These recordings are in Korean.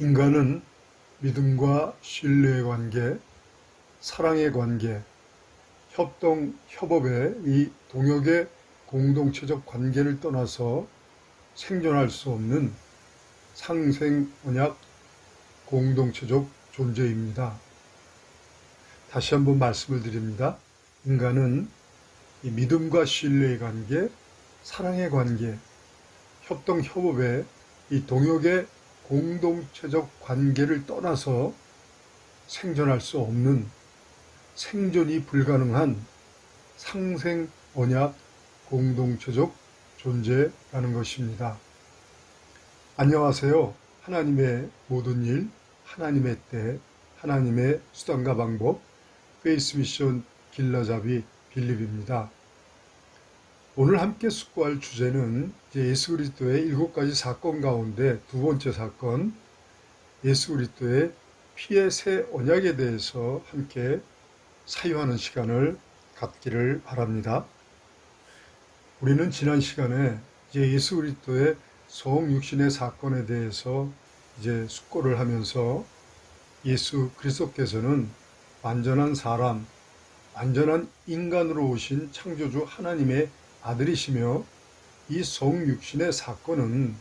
인간은 믿음과 신뢰의 관계, 사랑의 관계, 협동, 협업의 이 동역의 공동체적 관계를 떠나서 생존할 수 없는 상생 언약 공동체적 존재입니다. 다시 한번 말씀을 드립니다. 인간은 이 믿음과 신뢰의 관계, 사랑의 관계, 협동, 협업의 이 동역의 공동체적 관계를 떠나서 생존할 수 없는 생존이 불가능한 상생 언약 공동체적 존재라는 것입니다. 안녕하세요. 하나님의 모든 일, 하나님의 때, 하나님의 수단과 방법, 페이스 미션 길라잡이 빌립입니다. 오늘 함께 숙고할 주제는 예수 그리스도의 일곱 가지 사건 가운데 두 번째 사건, 예수 그리스도의 피의 새 언약에 대해서 함께 사유하는 시간을 갖기를 바랍니다. 우리는 지난 시간에 이제 예수 그리스도의 성 육신의 사건에 대해서 이제 숙고를 하면서 예수 그리스도께서는 완전한 사람, 완전한 인간으로 오신 창조주 하나님의 아들이시며 이 성육신의 사건은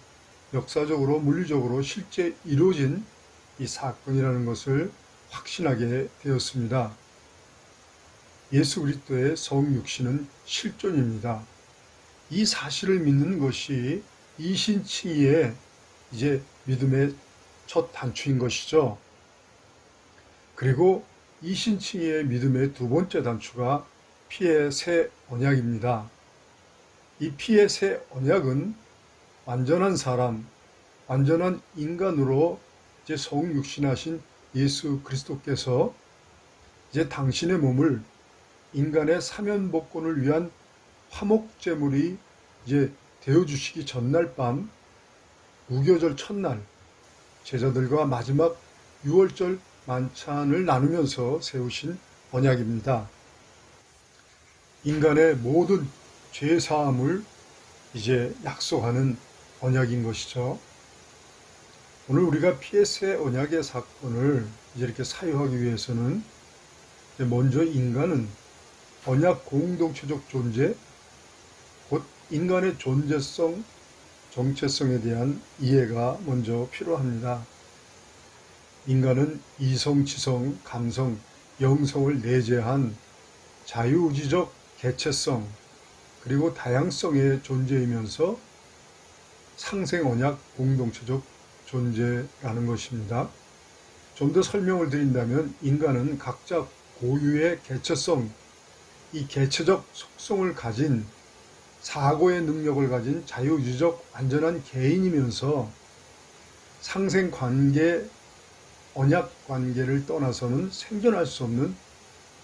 역사적으로 물리적으로 실제 이루어진 이 사건이라는 것을 확신하게 되었습니다. 예수 그리스도의 성육신은 실존입니다. 이 사실을 믿는 것이 이신칭의의 이제 믿음의 첫 단추인 것이죠. 그리고 이신칭의의 믿음의 두 번째 단추가 피의 새 언약입니다. 이 피의 새 언약은 완전한 사람, 완전한 인간으로 이제 성육신하신 예수 그리스도께서 이제 당신의 몸을 인간의 사면 복권을 위한 화목 제물이 이제 되어 주시기 전날 밤 무교절 첫날 제자들과 마지막 6월절 만찬을 나누면서 세우신 언약입니다. 인간의 모든 죄 사함을 이제 약속하는 언약인 것이죠. 오늘 우리가 피에스의 언약의 사건을 이제 이렇게 사유하기 위해서는 먼저 인간은 언약 공동체적 존재, 곧 인간의 존재성, 정체성에 대한 이해가 먼저 필요합니다. 인간은 이성, 지성, 감성, 영성을 내재한 자유의지적 개체성, 그리고 다양성의 존재이면서 상생 언약 공동체적 존재라는 것입니다. 좀 더 설명을 드린다면 인간은 각자 고유의 개체성, 이 개체적 속성을 가진 사고의 능력을 가진 자유유적 완전한 개인이면서 상생 관계, 언약 관계를 떠나서는 생존할 수 없는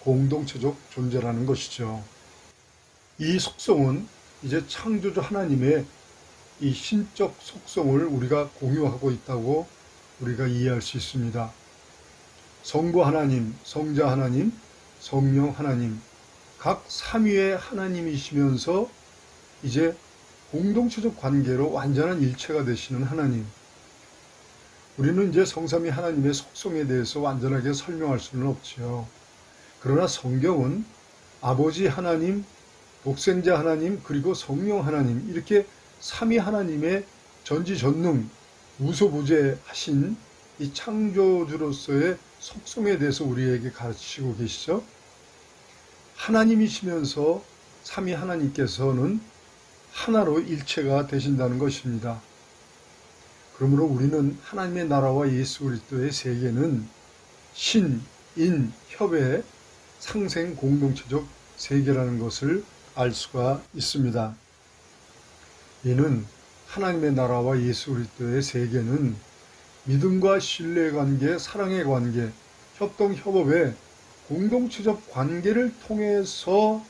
공동체적 존재라는 것이죠. 이 속성은 이제 창조주 하나님의 이 신적 속성을 우리가 공유하고 있다고 우리가 이해할 수 있습니다. 성부 하나님, 성자 하나님, 성령 하나님, 각 삼위의 하나님이시면서 이제 공동체적 관계로 완전한 일체가 되시는 하나님. 우리는 이제 성삼위 하나님의 속성에 대해서 완전하게 설명할 수는 없지요. 그러나 성경은 아버지 하나님, 독생자 하나님 그리고 성령 하나님 이렇게 삼위 하나님의 전지전능 무소부재하신 이 창조주로서의 속성에 대해서 우리에게 가르치고 계시죠. 하나님이시면서 삼위 하나님께서는 하나로 일체가 되신다는 것입니다. 그러므로 우리는 하나님의 나라와 예수 그리스도의 세계는 신, 인, 협의 상생 공동체적 세계라는 것을 알 수가 있습니다. 이는 하나님의 나라와 예수 그리스도의 세계는 믿음과 신뢰 관계, 사랑의 관계, 협동 협업의 공동체적 관계를 통해서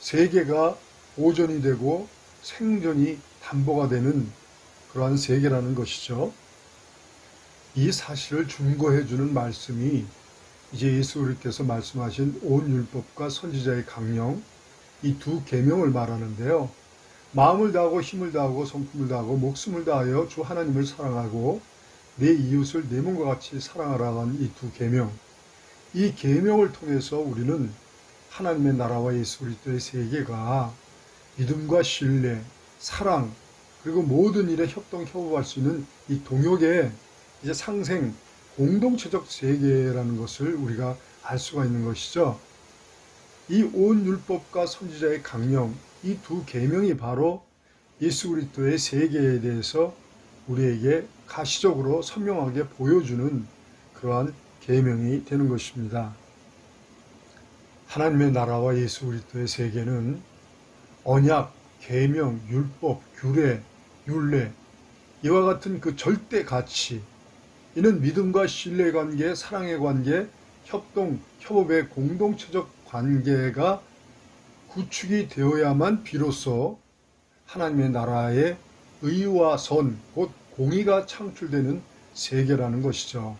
세계가 보존이 되고 생존이 담보가 되는 그러한 세계라는 것이죠. 이 사실을 증거해 주는 말씀이 이제 예수 그리스도께서 말씀하신 온 율법과 선지자의 강령 이 두 계명을 말하는데요. 마음을 다하고 힘을 다하고 성품을 다하고 목숨을 다하여 주 하나님을 사랑하고 내 이웃을 내 몸과 같이 사랑하라는 이 두 계명. 이 계명을 통해서 우리는 하나님의 나라와 예수 그리스도의 세계가 믿음과 신뢰, 사랑, 그리고 모든 일에 협동 협업할 수 있는 이 동역의 이제 상생 공동체적 세계라는 것을 우리가 알 수가 있는 것이죠. 이 온 율법과 선지자의 강령, 이 두 계명이 바로 예수 그리스도의 세계에 대해서 우리에게 가시적으로 선명하게 보여주는 그러한 계명이 되는 것입니다. 하나님의 나라와 예수 그리스도의 세계는 언약, 계명, 율법, 규례, 율례 이와 같은 그 절대 가치 이는 믿음과 신뢰 관계, 사랑의 관계, 협동, 협업의 공동체적 관계가 구축이 되어야만 비로소 하나님의 나라의 의와 선, 곧 공의가 창출되는 세계라는 것이죠.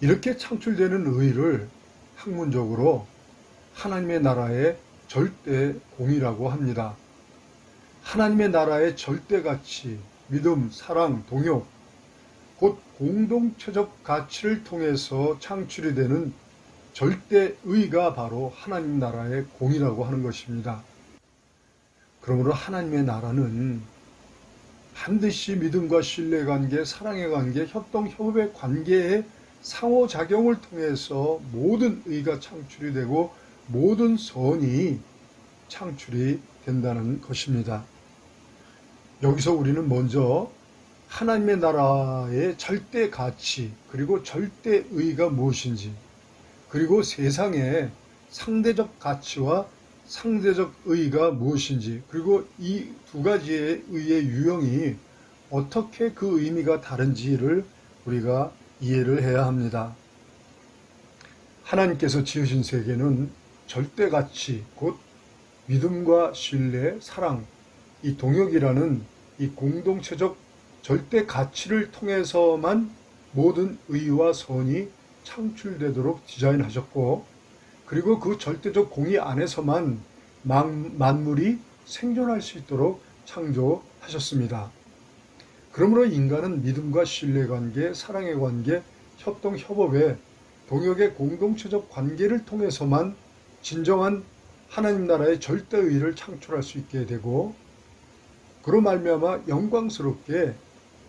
이렇게 창출되는 의를 학문적으로 하나님의 나라의 절대 공이라고 합니다. 하나님의 나라의 절대 가치, 믿음, 사랑, 동역, 곧 공동체적 가치를 통해서 창출이 되는 절대 의가 바로 하나님 나라의 공이라고 하는 것입니다. 그러므로 하나님의 나라는 반드시 믿음과 신뢰 관계, 사랑의 관계, 협동, 협업의 관계의 상호작용을 통해서 모든 의가 창출이 되고 모든 선이 창출이 된다는 것입니다. 여기서 우리는 먼저 하나님의 나라의 절대 가치, 그리고 절대 의가 무엇인지, 그리고 세상의 상대적 가치와 상대적 의가 무엇인지, 그리고 이 두 가지의 의의 유형이 어떻게 그 의미가 다른지를 우리가 이해를 해야 합니다. 하나님께서 지으신 세계는 절대 가치, 곧 믿음과 신뢰, 사랑, 이 동역이라는 이 공동체적 절대 가치를 통해서만 모든 의와 선이 창출되도록 디자인하셨고, 그리고 그 절대적 공의 안에서만 만물이 생존할 수 있도록 창조하셨습니다. 그러므로 인간은 믿음과 신뢰 관계, 사랑의 관계, 협동, 협업의 동역의 공동체적 관계를 통해서만 진정한 하나님 나라의 절대 의를 창출할 수 있게 되고 그로 말미암아 영광스럽게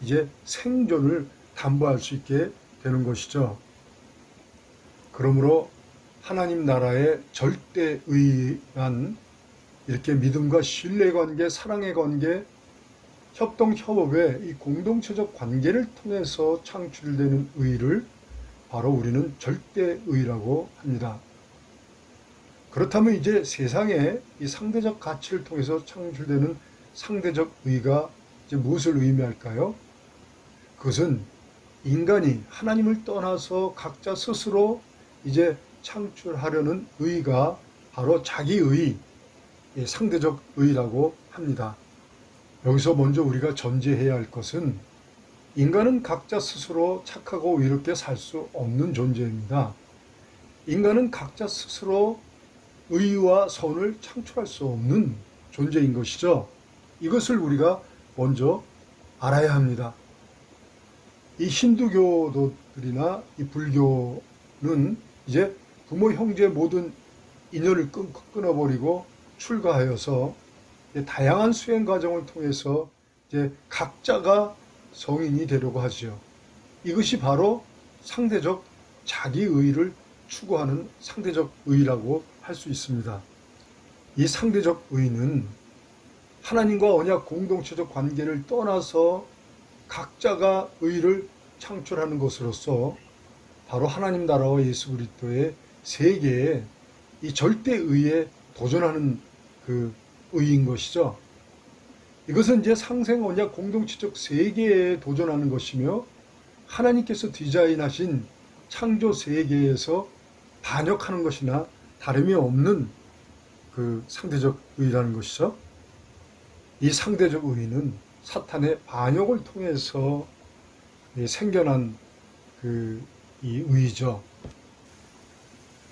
이제 생존을 담보할 수 있게 되는 것이죠. 그러므로 하나님 나라의 절대 의한 이렇게 믿음과 신뢰 관계, 사랑의 관계, 협동 협업의 이 공동체적 관계를 통해서 창출되는 의를 바로 우리는 절대 의라고 합니다. 그렇다면 이제 세상의 이 상대적 가치를 통해서 창출되는 상대적 의가 이제 무엇을 의미할까요? 그것은 인간이 하나님을 떠나서 각자 스스로 이제 창출하려는 의가 바로 자기의 상대적 의라고 합니다. 여기서 먼저 우리가 전제해야 할 것은 인간은 각자 스스로 착하고 의롭게 살 수 없는 존재입니다. 인간은 각자 스스로 의와 선을 창출할 수 없는 존재인 것이죠. 이것을 우리가 먼저 알아야 합니다. 이 힌두교도들이나 이 불교는 이제 부모 형제 모든 인연을 끊어버리고 출가하여서 다양한 수행 과정을 통해서 이제 각자가 성인이 되려고 하지요. 이것이 바로 상대적 자기의를 추구하는 상대적 의라고 할 수 있습니다. 이 상대적 의는 하나님과 언약 공동체적 관계를 떠나서 각자가 의를 창출하는 것으로서 바로 하나님 나라와 예수 그리스도의 세계에 이 절대 의에 도전하는 그 의인 것이죠. 이것은 이제 상생 언약 공동체적 세계에 도전하는 것이며 하나님께서 디자인하신 창조 세계에서 반역하는 것이나 다름이 없는 그 상대적 의라는 것이죠. 이 상대적 의는 사탄의 반역을 통해서 생겨난 그 이 의죠.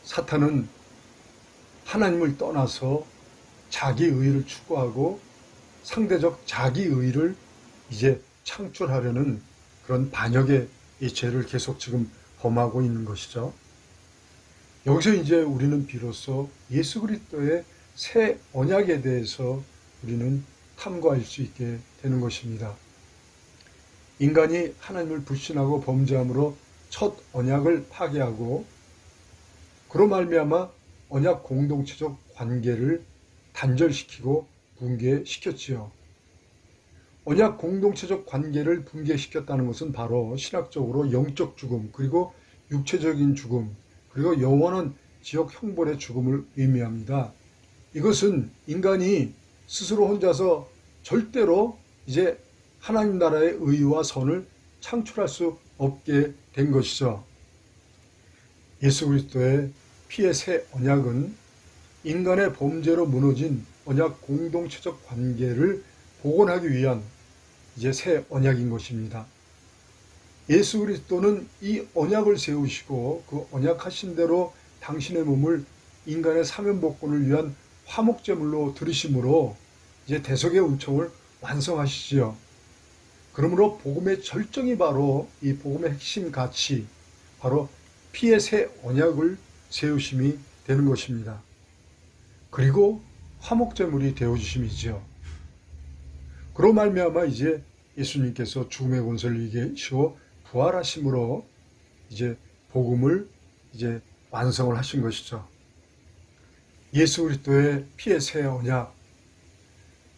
사탄은 하나님을 떠나서 자기 의를 추구하고 상대적 자기 의를 이제 창출하려는 그런 반역의 이 죄를 계속 지금 범하고 있는 것이죠. 여기서 이제 우리는 비로소 예수 그리스도의 새 언약에 대해서 우리는 탐구할 수 있게 되는 것입니다. 인간이 하나님을 불신하고 범죄함으로 첫 언약을 파괴하고 그로 말미암아 언약 공동체적 관계를 단절시키고 붕괴시켰지요. 언약 공동체적 관계를 붕괴시켰다는 것은 바로 신학적으로 영적 죽음 그리고 육체적인 죽음 그리고 영원한 지옥 형벌의 죽음을 의미합니다. 이것은 인간이 스스로 혼자서 절대로 이제 하나님 나라의 의와 선을 창출할 수 없게 된 것이죠. 예수 그리스도의 피의 새 언약은 인간의 범죄로 무너진 언약 공동체적 관계를 복원하기 위한 이제 새 언약인 것입니다. 예수 그리스도는 이 언약을 세우시고 그 언약하신 대로 당신의 몸을 인간의 사면 복권을 위한 화목제물로 들이심으로 이제 대속의 은총을 완성하시지요. 그러므로 복음의 절정이 바로 이 복음의 핵심 가치, 바로 피의 새 언약을 세우심이 되는 것입니다. 그리고 화목제물이 되어주심이지요. 그로 말미암아 이제 예수님께서 죽음의 권세를 이기시고 부활하심으로 이제 복음을 이제 완성을 하신 것이죠. 예수 그리스도의 피의 새 언약,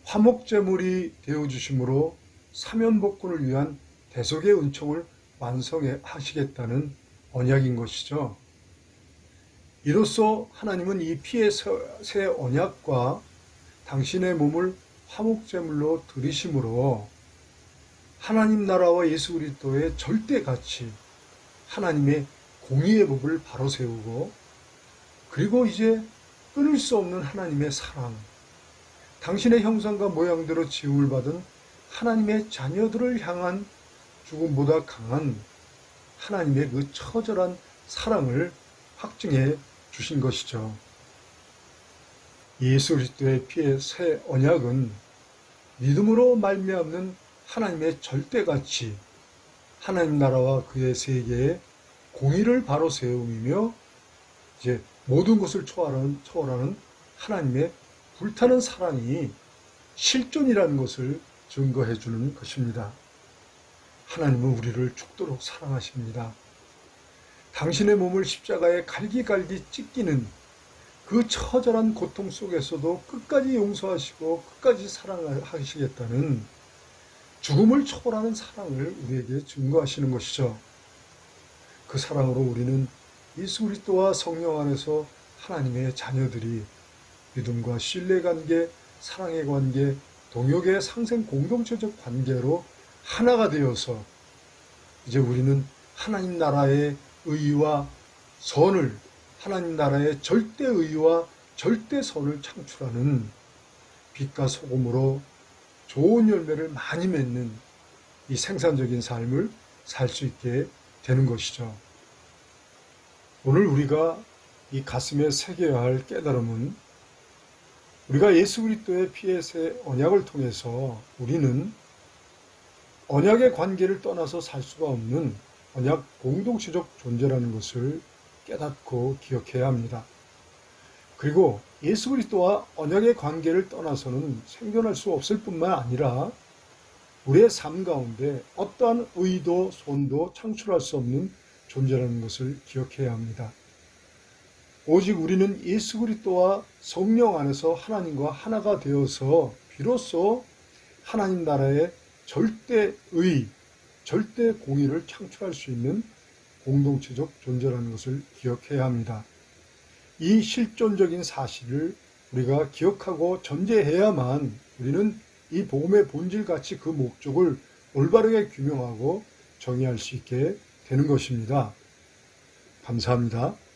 화목제물이 되어 주심으로 사면 복권을 위한 대속의 은총을 완성해 하시겠다는 언약인 것이죠. 이로써 하나님은 이 피의 새 언약과 당신의 몸을 화목제물로 들이심으로 하나님 나라와 예수 그리스도의 절대 가치, 하나님의 공의의 법을 바로 세우고 그리고 이제 끊을 수 없는 하나님의 사랑, 당신의 형상과 모양대로 지음을 받은 하나님의 자녀들을 향한 죽음보다 강한 하나님의 그 처절한 사랑을 확증해 주신 것이죠. 예수 그리스도의 피의 새 언약은 믿음으로 말미암는 하나님의 절대 가치, 하나님 나라와 그의 세계에 공의를 바로 세움이며 이제 모든 것을 초월하는, 초월하는 하나님의 불타는 사랑이 실존이라는 것을 증거해 주는 것입니다. 하나님은 우리를 죽도록 사랑하십니다. 당신의 몸을 십자가에 갈기갈기 찢기는 그 처절한 고통 속에서도 끝까지 용서하시고 끝까지 사랑하시겠다는 죽음을 초월하는 사랑을 우리에게 증거하시는 것이죠. 그 사랑으로 우리는 예수 그리스도와 성령 안에서 하나님의 자녀들이 믿음과 신뢰 관계, 사랑의 관계, 동역의 상생 공동체적 관계로 하나가 되어서 이제 우리는 하나님 나라의 의와 선을 하나님 나라의 절대 의와 절대 선을 창출하는 빛과 소금으로 좋은 열매를 많이 맺는 이 생산적인 삶을 살 수 있게 되는 것이죠. 오늘 우리가 이 가슴에 새겨야 할 깨달음은 우리가 예수 그리스도의 새 언약을 통해서 우리는 언약의 관계를 떠나서 살 수가 없는 언약 공동체적 존재라는 것을 깨닫고 기억해야 합니다. 그리고 예수 그리스도와 언약의 관계를 떠나서는 생존할 수 없을 뿐만 아니라 우리의 삶 가운데 어떠한 의도, 손도 창출할 수 없는 존재라는 것을 기억해야 합니다. 오직 우리는 예수 그리스도와 성령 안에서 하나님과 하나가 되어서 비로소 하나님 나라의 절대의, 절대 공의를 창출할 수 있는 공동체적 존재라는 것을 기억해야 합니다. 이 실존적인 사실을 우리가 기억하고 전제해야만 우리는 이 복음의 본질 같이 그 목적을 올바르게 규명하고 정의할 수 있게 되는 것입니다. 감사합니다.